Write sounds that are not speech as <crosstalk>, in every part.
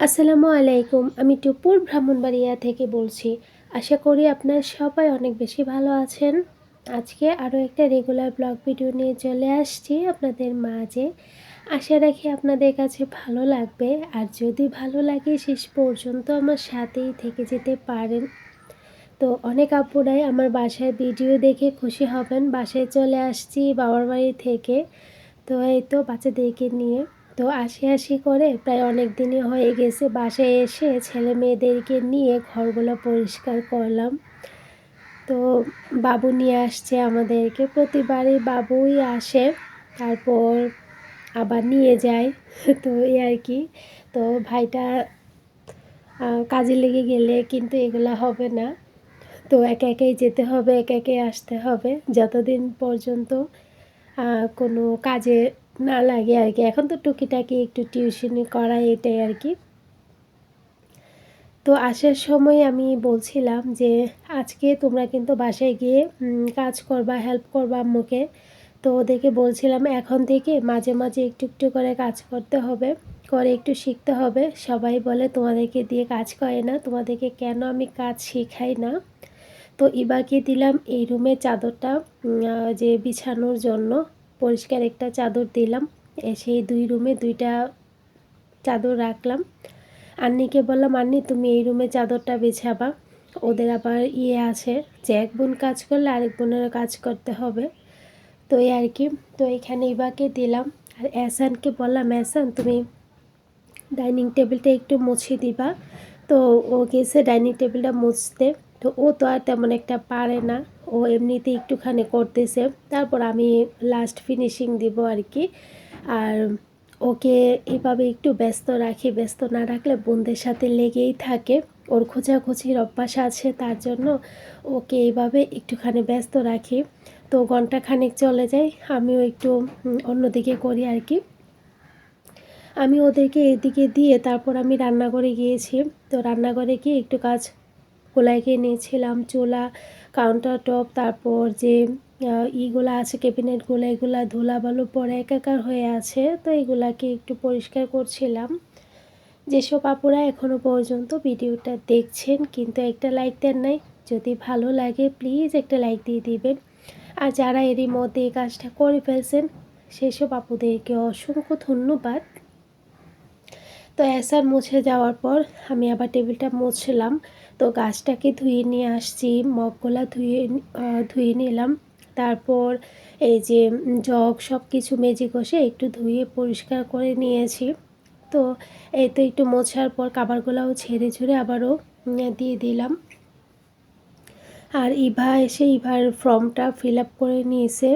আসসালামু আলাইকুম, আমি টুপুর ব্রাহ্মণবাড়িয়া থেকে বলছি। আশা করি আপনারা সবাই অনেক বেশি ভালো আছেন। আজকে আরও একটা রেগুলার ব্লগ ভিডিও নিয়ে চলে আসছি আপনাদের মাঝে। আশা রাখি আপনাদের কাছে ভালো লাগবে। আর যদি ভালো লাগে, শেষ পর্যন্ত আমার সাথেই থেকে যেতে পারেন। তো অনেক আপুরাই আমার বাসায় ভিডিও দেখে খুশি হবেন। বাসায় চলে আসছি বাবার বাড়ি থেকে। তো এই তো বাচ্চাদেরকে নিয়ে। তো আসি আসি করে প্রায় অনেক দিনই হয়ে গেছে। বাসায় এসে ছেলে মেয়েদেরকে নিয়ে ঘরগুলো পরিষ্কার করলাম। তো বাবু নিয়ে আসছে আমাদেরকে। প্রতিবারই বাবুই আসে, তারপর আবার নিয়ে যায়। তো এই আর কি। তো ভাইটা কাজে লেগে গেলে কিন্তু এগুলা হবে না। তো একে একেই যেতে হবে, একে একে আসতে হবে। যতদিন পর্যন্ত কোনো কাজে না লাগে আর কি। এখন তো টুকিটাকি একটু টিউশনি করা এটাই আর কি। তো আসার সময় আমি বলছিলাম যে, আজকে তোমরা কিন্তু বাসায় গিয়ে কাজ করবা হেল্প করবা আম্মুকে। তো ওদেরকে বলছিলাম, এখন থেকে মাঝে মাঝে একটু একটু করে কাজ করতে হবে, করে একটু শিখতে হবে। সবাই বলে, তোমাদেরকে দিয়ে কাজ করে না, তোমাদেরকে কেন আমি কাজ শেখাই না? তো এবারকে দিলাম? এই রুমের চাদরটা যে বিছানোর জন্য পরিষ্কার একটা চাদর দিলাম। সেই দুই রুমে দুইটা চাদর রাখলাম। আন্নিকে বললাম, আন্নি, তুমি এই রুমে চাদরটা বেছাবা। ওদের আবার ইয়ে আছে যে এক বোন কাজ করলে আরেক বোনেরও কাজ করতে হবে। তো এই আর কি। তো এখানে ইবাকে দিলাম। আর অ্যাসানকে বললাম অ্যাসান তুমি ডাইনিং টেবিলটা একটু মুছে দিবা। তো ও গেছে ডাইনিং টেবিলটা মুছতে। তো ও তো আর তেমন একটা পারে না। ও এমনিতে একটুখানি করতেছে। তারপর আমি লাস্ট ফিনিশিং দিব আর কি। আর ওকে এভাবে একটু ব্যস্ত রাখি, ব্যস্ত না রাখলে বোনদের সাথে লেগেই থাকে। ওর খোঁজাখুচির অভ্যাস আছে তার জন্য ওকে এইভাবে একটুখানি ব্যস্ত রাখি। তো ঘণ্টা খানিক চলে যায়, আমিও একটু অন্যদিকে করি আর কি। আমি ওদেরকে এদিকে দিয়ে তারপর আমি রান্নাঘরে গিয়েছি। তো রান্নাঘরে গিয়ে একটু কাজ গোলাইকে নিয়েছিলাম চোলা কাউন্টার টপ তারপর যে ইগুলো আছে ক্যাবিনেটগুলো এগুলো ধুলা বালু পরে একাকার হয়ে আছে, তো এগুলাকে একটু পরিষ্কার করছিলাম। যেসব আপুরা এখনও পর্যন্ত ভিডিওটা দেখছেন, কিন্তু একটা লাইক দেন নাই, যদি ভালো লাগে প্লিজ একটা লাইক দিয়ে দিবেন। আর যারা এরই মধ্যে এই কাজটা করে ফেলছেন, সেসব আপুদেরকে অসংখ্য ধন্যবাদ। তো অ্যাসার মুছে যাওয়ার পর আমি আবার টেবিলটা মুছলাম। তো গাছটাকে ধুয়ে নিয়ে আসছি, মগগুলা ধুয়ে ধুয়ে নিলাম। তারপর এই যে জগ সব কিছু মেজে কষে একটু ধুয়ে পরিষ্কার করে নিয়েছি। তো এই তো একটু মোছার পর কাবারগুলাও ছেড়ে ঝুড়ে আবারও দিয়ে দিলাম। আর ইভা এসে ইভার ফর্মটা ফিল আপ করে নিয়েছে,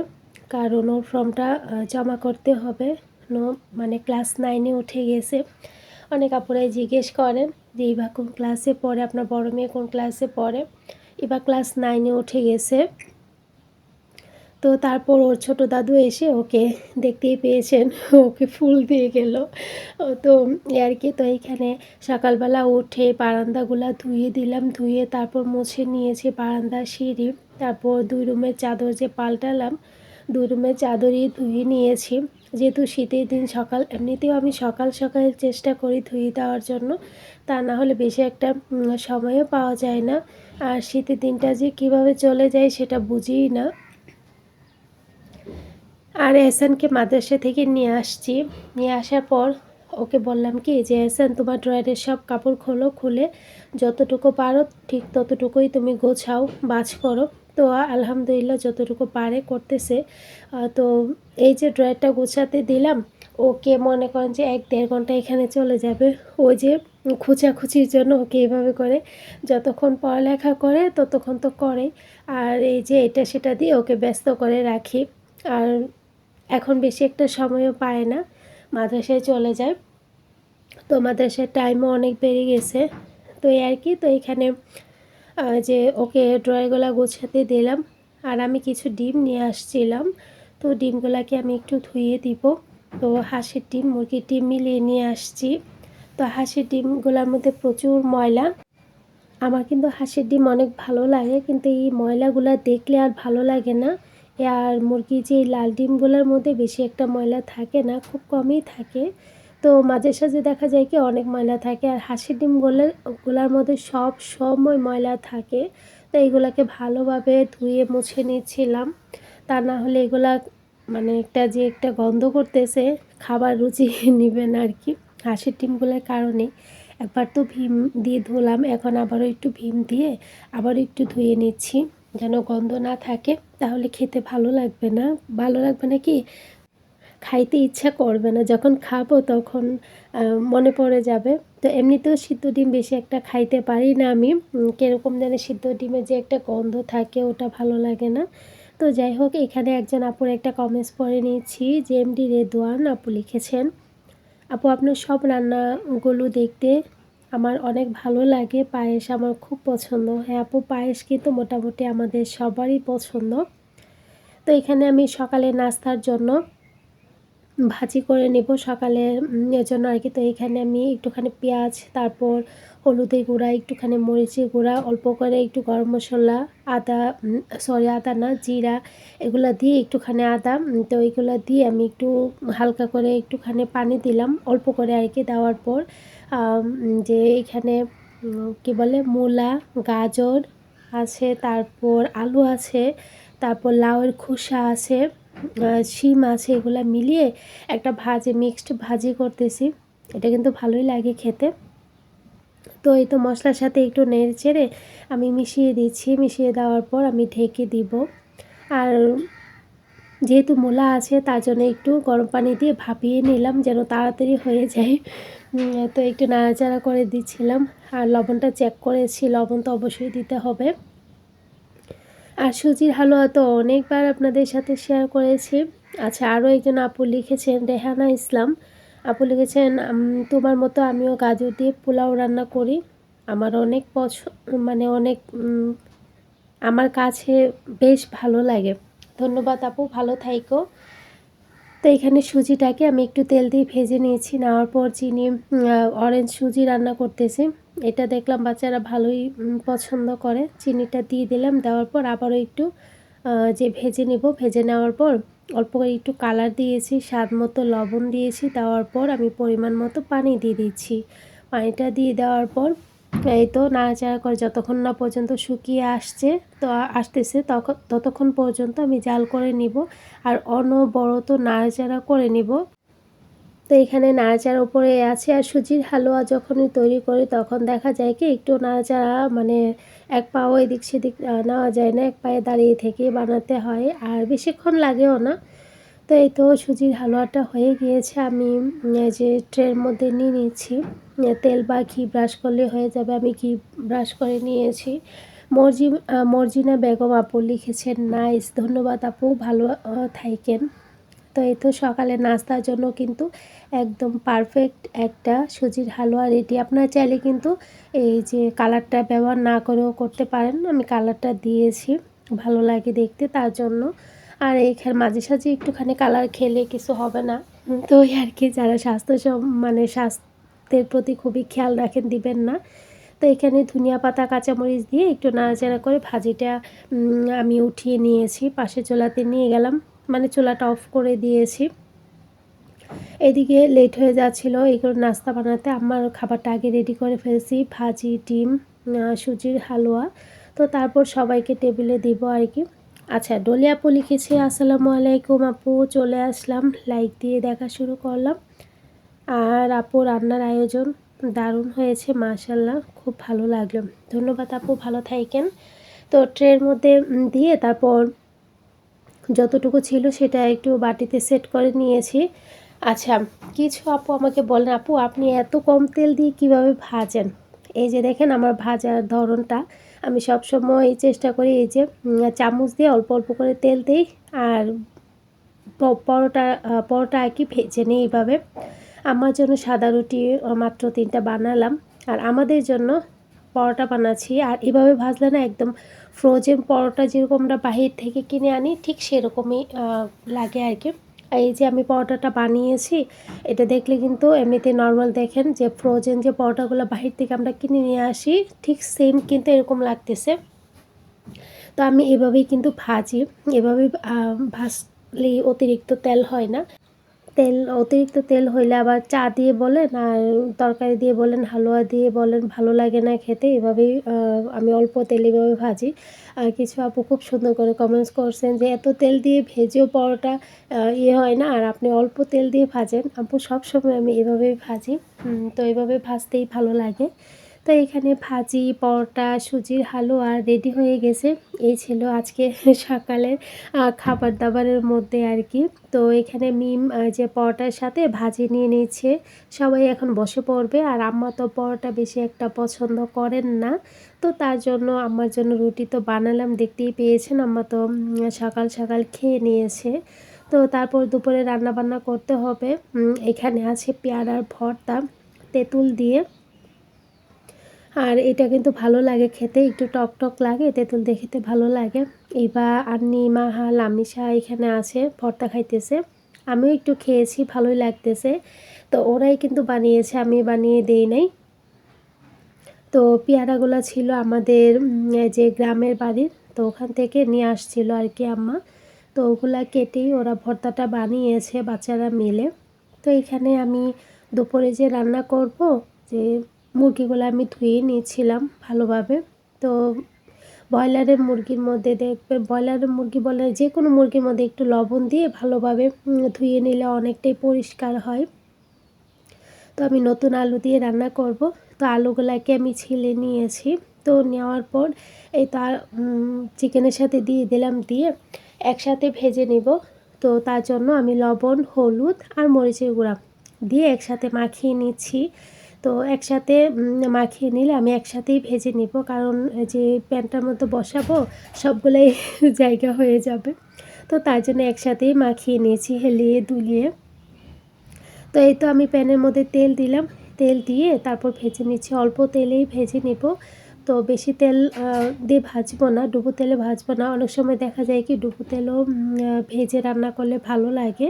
কারণ ওর ফর্মটা জমা করতে হবে। নো মানে ক্লাস নাইনে উঠে গেছে। অনেক আপুরাই জিজ্ঞেস করেন যে ইভা কোন ক্লাসে পড়ে, আপনার বড় মেয়ে কোন ক্লাসে পড়ে এবার ক্লাস নাইনে উঠে গেছে। তো তারপর ওর ছোট দাদু এসে ওকে দেখতেই পেয়েছেন, ওকে ফুল দিয়ে গেল। তো আর কি, তো এইখানে সকালবেলা উঠে বারান্দাগুলা ধুয়ে দিলাম, ধুয়ে তারপর মুছে নিয়েছি বারান্দা সিঁড়ি। তারপর দুই রুমের চাদর যে পাল্টালাম দুই রুমের চাদরই ধুয়ে নিয়েছি। যেহেতু শীতের দিন সকাল, এমনিতেও আমি সকাল সকাল চেষ্টা করি ধুয়ে দেওয়ার জন্য। তা না হলে বেশি একটা সময়ও পাওয়া যায় না। আর শীতের দিনটা যে কীভাবে চলে যায় সেটা বুঝিই না। আর এহসানকে মাদ্রাসা থেকে নিয়ে আসছি। নিয়ে আসার পর ওকে বললাম কি, যে এহসান, তোমার ড্রয়ারের সব কাপড় খোলো, খুলে যতটুকু পারো ঠিক ততটুকুই তুমি গোছাও, বাজ করো। তো আলহামদুলিল্লাহ যতটুকু পারে করতেছে। তো এই যে ড্রয়ারটা গোছাতে দিলাম, ওকে মনে করেন যে এক দেড় ঘণ্টা এখানে চলে যাবে। ওই যে খুচাখুচির জন্য ওকে এভাবে করে যতক্ষণ পড়ালেখা করে ততক্ষণ তো করে। আর এই যে এটা সেটা দিয়ে ওকে ব্যস্ত করে রাখি। আর এখন বেশি একটা সময়ও পায় না, মাদ্রাসায় চলে যায়। তো মাদ্রাসার টাইমও অনেক বেড়ে গেছে। তো এই আর কি, তো এখানে যে ওকে ড্রয়গুলা গোছাতে দিলাম। আর আমি কিছু ডিম নিয়ে আসছিলাম। তো ডিমগুলাকে আমি একটু ধুয়ে দিব। তো হাঁসের ডিম, মুরগির ডিম মিলিয়ে নিয়ে আসছি। তো হাঁসের ডিমগুলোর মধ্যে প্রচুর ময়লা। আমার কিন্তু হাঁসের ডিম অনেক ভালো লাগে, কিন্তু এই ময়লাগুলো দেখলে আর ভালো লাগে না। আর মুরগি যে লাল ডিমগুলোর মধ্যে বেশি একটা ময়লা থাকে না, খুব কমই থাকে। তো মাঝে সাঝে দেখা যায় কি অনেক ময়লা থাকে আর হাঁসের ডিমগুলো গুলার মধ্যে সব সময় ময়লা থাকে। তো এইগুলাকে ভালোভাবে ধুয়ে মুছে নিচ্ছিলাম তা না হলে এগুলা মানে একটা যে একটা গন্ধ করতেছে, খাবার রুচি <laughs> নেবে না আর কি। হাঁসের ডিমগুলোর কারণে। একবার তো ভীম দিয়ে ধুলাম, এখন আবারও একটু ভীম দিয়ে আবারও একটু ধুয়ে নিচ্ছি। যেন গন্ধ না থাকে, তাহলে খেতে ভালো লাগবে না। ভালো লাগবে না কি? খাইতে ইচ্ছা করবে না। যখন খাব তখন মনে পড়ে যাবে। তো এমনিতেও সিদ্ধ ডিম বেশি একটা খাইতে পারি না আমি। কীরকম যেন সিদ্ধ ডিমের যে একটা গন্ধ থাকে ওটা ভালো লাগে না। তো যাই হোক, এখানে একজন আপুর একটা কমেন্টস পড়ে নিয়েছি যে, এমডি রেদওয়ান আপু লিখেছেন, আপু, আপনার সব রান্নাগুলো দেখতে আমার অনেক ভালো লাগে। পায়েস আমার খুব পছন্দ। হ্যাঁ আপু, পায়েস কিন্তু মোটামুটি আমাদের সবারই পছন্দ। তো এখানে আমি সকালে নাস্তার জন্য ভাজি করে নেব সকালে। জন্য আর কি তো এখানে আমি একটুখানি পেঁয়াজ, তারপর হলুদের গুঁড়া, একটুখানি মরিচের গুঁড়া, অল্প করে একটু গরম মশলা, আদা সরি আদা না, জিরা, এগুলো দিয়ে একটুখানি আদা তো এইগুলো দিয়ে আমি একটু হালকা করে একটুখানি পানি দিলাম। অল্প করে আর কি দেওয়ার পর যে এখানে কি বলে, মূলা, গাজর আছে, তারপর আলু আছে, তারপর লাউয়ের খোসা আছে শিম আছে এগুলো মিলিয়ে একটা ভাজি মিক্সড ভাজি করতেছি। এটা কিন্তু ভালোই লাগে খেতে। তো এই তো মশলার সাথে একটু নেড়ে চেড়ে আমি মিশিয়ে দিচ্ছি। মিশিয়ে দেওয়ার পর আমি ঢেকে দিব। আর যেহেতু মূলা আছে, তার জন্য একটু গরম পানি দিয়ে ভাপিয়ে নিলাম যেন তাড়াতাড়ি হয়ে যায়। তো একটু নাড়াচাড়া করে দিচ্ছিলাম। আর লবণটা চেক করেছি। লবণ তো অবশ্যই দিতে হবে। আর সুজির হালুয়া তো অনেকবার আপনাদের সাথে শেয়ার করেছি। আচ্ছা আরও একজন আপু লিখেছেন, রেহানা ইসলাম। আপু লিখেছেন তোমার মতো আমিও গাজর দিয়ে পোলাও রান্না করি। আমার অনেক পছন্দ মানে অনেক আমার কাছে বেশ ভালো লাগে। ধন্যবাদ আপু, ভালো থাইকো। তো এখানে সুজিটাকে আমি একটু তেল দিয়ে ভেজে নিয়েছি। নেওয়ার পর চিনি অরেঞ্জ সুজি রান্না করতেছি এটা দেখলাম বাচ্চারা ভালোই পছন্দ করে। চিনিটা দিয়ে দিলাম, দেওয়ার পর আবারও একটু যে ভেজে নেব, ভেজে নেওয়ার পর অল্প করে একটু কালার দিয়েছি, স্বাদ মতো লবণ দিয়েছি, দেওয়ার পর আমি পরিমাণ মতো পানি দিয়ে দিচ্ছি। পানিটা দিয়ে দেওয়ার পর এই তো নাড়াচাড়া করে যতক্ষণ না পর্যন্ত শুকিয়ে আসছে, তো আসতেছে তখন ততক্ষণ পর্যন্ত আমি জাল করে নিব। আর অনবরত নাড়াচাড়া করে নিব। তো এখানে নাড়াচাড়া উপরে আছে আর সুজির হালুয়া যখনই তৈরি করি তখন দেখা যায় কি একটু নাড়াচাড়া মানে এক পাও এদিক সেদিক নেওয়া যায় না, এক পায়ে দাঁড়িয়ে থেকে বানাতে হয় আর বেশিক্ষণ লাগেও না। তো এই তো সুজির হালুয়াটা হয়ে গিয়েছে, আমি যে ট্রের মধ্যে নিয়ে নিচ্ছি তেল বা ঘি ব্রাশ করলে হয়ে যাবে, আমি ঘি ব্রাশ করে নিয়েছি। মর্জি মর্জিনা বেগম আপু লিখেছেন, নাইস, ধন্যবাদ আপু, ভালো থাইকেন। তো এই তো সকালে নাস্তার জন্য কিন্তু একদম পারফেক্ট একটা সুজির হালুয়া রেডি আপনারা চাইলে কিন্তু এই যে কালারটা ব্যবহার না করেও করতে পারেন। আমি কালারটা দিয়েছি, ভালো লাগে দেখতে তার জন্য। আর এইখানে মাঝে সাঝে একটুখানি কালার খেলে কিছু হবে না। তো আর কি, যারা স্বাস্থ্য মানে স্বাস্থ্যের প্রতি খুবই খেয়াল রাখেন, দিবেন না। তো এখানে ধনিয়া পাতা, কাঁচামরিচ দিয়ে একটু নাড়াচাড়া করে ভাজিটা আমি উঠিয়ে নিয়েছি পাশে চোলাতে নিয়ে গেলাম। মানে চুলাটা অফ করে দিয়েছি। এদিকে লেট হয়ে যাচ্ছিল এইগুলো নাস্তা বানাতে। আমার খাবারটা আগে রেডি করে ফেলছি, ভাজি, ডিম সুজির হালুয়া। তো তারপর সবাইকে টেবিলে দিব আর কি। আচ্ছা ডলি আপু লিখেছে, আসসালামু আলাইকুম আপু, চলে আসলাম। লাইক দিয়ে দেখা শুরু করলাম। আর আপু রান্নার আয়োজন দারুণ হয়েছে মাশাল্লাহ খুব ভালো লাগল। ধন্যবাদ আপু, ভালো থাকেন। তো ট্রের মধ্যে দিয়ে তারপর যতটুকু ছিল সেটা একটু বাটিতে সেট করে নিয়েছি। আচ্ছা কিছু আপু আমাকে বলেন, আপু আপনি এত কম তেল দিয়ে কীভাবে ভাজেন? এই যে দেখেন আমার ভাজার ধরনটা। আমি সবসময় চেষ্টা করি এই যে চামচ দিয়ে অল্প অল্প করে তেল দিই আর পরোটা পরোটা আর কি ভেজে নিই এইভাবে। আমার জন্য সাদা রুটি মাত্র তিনটা বানালাম। আর আমাদের জন্য পরোটা বানাচ্ছি। আর এভাবে ভাজলে না একদম ফ্রোজেন পরোটা যেরকম আমরা বাহির থেকে কিনে আনি, ঠিক সেরকমই লাগে আর কি। এই যে আমি পরোটাটা বানিয়েছি, এটা দেখলে কিন্তু এমনিতে নর্মাল দেখেন যে ফ্রোজেন যে পরোটাগুলো বাহির থেকে আমরা কিনে নিয়ে আসি, ঠিক সেম কিন্তু এরকম লাগতেছে। তো আমি এভাবেই কিন্তু ভাজি, এভাবেই ভাজলেই অতিরিক্ত তেল হয় না। তেল, অতিরিক্ত তেল হইলে আবার চা দিয়ে বলেন আর তরকারি দিয়ে বলেন, হালুয়া দিয়ে বলেন, ভালো লাগে না খেতে, এভাবেই আমি অল্প তেল এভাবে ভাজি। আর কিছু আপু খুব সুন্দর করে কমেন্টস করছেন যে, এত তেল দিয়ে ভেজেও পরোটা ইয়ে হয় না, আর আপনি অল্প তেল দিয়ে ভাজেন। আপু সবসময় আমি এভাবেই ভাজি। তো এভাবে ভাজতেই ভালো লাগে। তো এখানে ভাজি, পরোটা, সুজির হালুয়া রেডি হয়ে গেছে। এই ছিল আজকে <laughs> সকালের খাবার দাবারের মধ্যে আর কি। তো এখানে মিম যে পরোটার সাথে ভাজি নিয়ে নিচ্ছে। সবাই এখন বসে পড়বে। আর আম্মা তো পরোটা বেশি একটা পছন্দ করেন না। তো তার জন্য আমার জন্য রুটি তো বানালাম, দেখতেই পেয়েছেন। আম্মা তো সকাল সকাল খেয়ে নিয়েছে। তো তারপর দুপুরে রান্না বান্না করতে হবে। এখানে আছে পেয়ারার ভর্তা, তেঁতুল দিয়ে। আর এটা কিন্তু ভালো লাগে খেতে, একটু টক টক লাগে, তেঁতুল দেখতে ভালো লাগে। এবার আন্নি মাহা লামিশা এখানে আছে, ভর্তা খাইতেছে। আমিও একটু খেয়েছি, ভালোই লাগতেছে। তো ওরাই কিন্তু বানিয়েছে আমি বানিয়ে দেই নাই। তো পেয়ারাগুলো ছিল আমাদের যে গ্রামের বাড়ির, তো ওখান থেকে নিয়ে আসছিল আর কি আম্মা। তো ওগুলা কেটেই ওরা ভর্তাটা বানিয়েছে, বাচ্চারা মিলে। তো এখানে আমি দুপুরে যে রান্না করব, যে মুরগিগুলো আমি ধুয়ে নিয়েছিলাম ভালোভাবে। তো ব্রয়লারের মুরগির মধ্যে দেখবে, ব্রয়লারের মুরগি বলে যে কোনো মুরগির মধ্যে একটু লবণ দিয়ে ভালোভাবে ধুয়ে নিলে অনেকটাই পরিষ্কার হয়। তো আমি নতুন আলু দিয়ে রান্না করব। তো আলুগুলাকে আমি ছিলে নিয়েছি। তো নেওয়ার পর এই তার চিকেনের সাথে দিয়ে দিলাম দিয়ে একসাথে ভেজে নিব। তো তার জন্য আমি লবণ, হলুদ আর মরিচের গুঁড়া দিয়ে একসাথে মাখিয়ে নিচ্ছি। তো একসাথে মাখিয়ে নিলে আমি একসাথেই ভেজে নিব। কারণ যে প্যানটার মধ্যে বসাবো, সবগুলোই <laughs> জায়গা হয়ে যাবে। তো তার জন্য একসাথেই মাখিয়ে নিয়েছি হেলিয়ে দুলিয়ে। তো এই তো আমি প্যানের মধ্যে তেল দিলাম। তেল দিয়ে তারপর ভেজে নিচ্ছি। অল্প তেলেই ভেজে নিব। তো বেশি তেল দিয়ে ভাজবো না। ডুবো তেলে ভাজবো না। অনেক সময় দেখা যায় কি, ডুবো তেলও ভেজে রান্না করলে ভালো লাগে।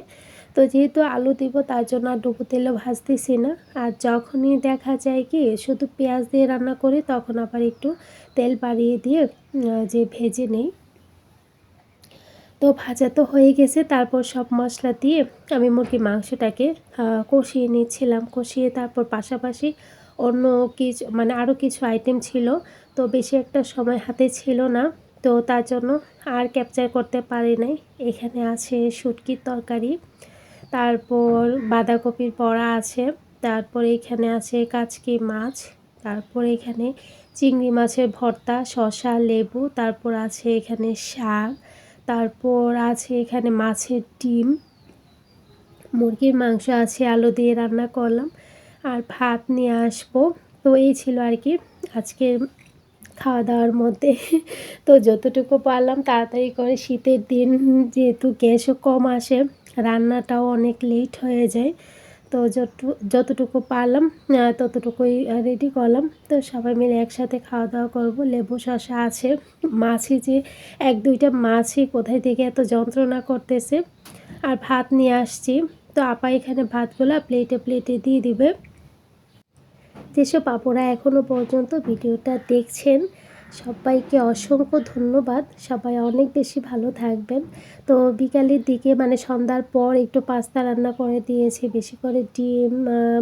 তো যেহেতু আলু দিব, তার জন্য আর ডুবো তেলে ভাজতেছি না। আর যখনই দেখা যায় কি, শুধু পেঁয়াজ দিয়ে রান্না করি, তখন আবার একটু তেল বাড়িয়ে দিয়ে যে ভেজে নেই। তো ভাজা তো হয়ে গেছে, তারপর সব মশলা দিয়ে আমি মুরগির মাংসটাকে কষিয়ে নিচ্ছিলাম। কষিয়ে তারপর পাশাপাশি অন্য কিছু মানে আরও কিছু আইটেম ছিল, তো বেশি একটা সময় হাতে ছিল না। তো তার জন্য আর ক্যাপচার করতে পারি নাই। এখানে আছে শুটকির তরকারি। তারপর বাঁধাকপির বড়া আছে, তারপর এখানে আছে কাচকি মাছ, তারপর এখানে চিংড়ি মাছের ভর্তা, শসা, লেবু, তারপর আছে এখানে শাক, তারপর আছে এখানে মাছের ডিম, মুরগির মাংস আছে, আলু দিয়ে রান্না করলাম, আর ভাত নিয়ে আসব। তো এই ছিল আর কি আজকে খাওয়া দাওয়ার মধ্যে। <laughs> তো যতটুকু পারলাম তাড়াতাড়ি করে শীতের দিন যেহেতু গ্যাসও কম আসে রান্নাটাও অনেক লেট হয়ে যায়। তো যত যতটুকু পারলাম ততটুকুই রেডি করলাম। তো সবাই মিলে একসাথে খাওয়া দাওয়া করব। লেবু শশা আছে। মাছি যে, এক দুইটা মাছি কোথায় থেকে এত যন্ত্রণা করতেছে। আর ভাত নিয়ে আসছি। তো আপা এখানে ভাতগুলো প্লেটে প্লেটে দিয়ে দিবে। যেসব আপুরা এখনও পর্যন্ত ভিডিওটা দেখছেন সবাইকে অসংখ্য ধন্যবাদ। সবাই অনেক বেশি ভালো থাকবেন। তো বিকালের দিকে মানে সন্ধ্যার পর একটু পাস্তা রান্না করে দিয়েছি, বেশি করে ডিম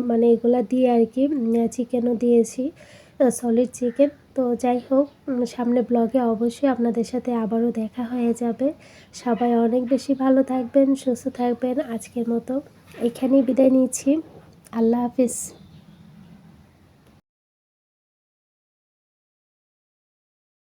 মানে এগুলা দিয়ে আর কি চিকেনও দিয়েছি সলিড চিকেন তো যাই হোক সামনে ব্লগে অবশ্যই আপনাদের সাথে আবারও দেখা হয়ে যাবে। সবাই অনেক বেশি ভালো থাকবেন, সুস্থ থাকবেন। আজকের মতো এখানেই বিদায় নিচ্ছি। আল্লাহ হাফিজ।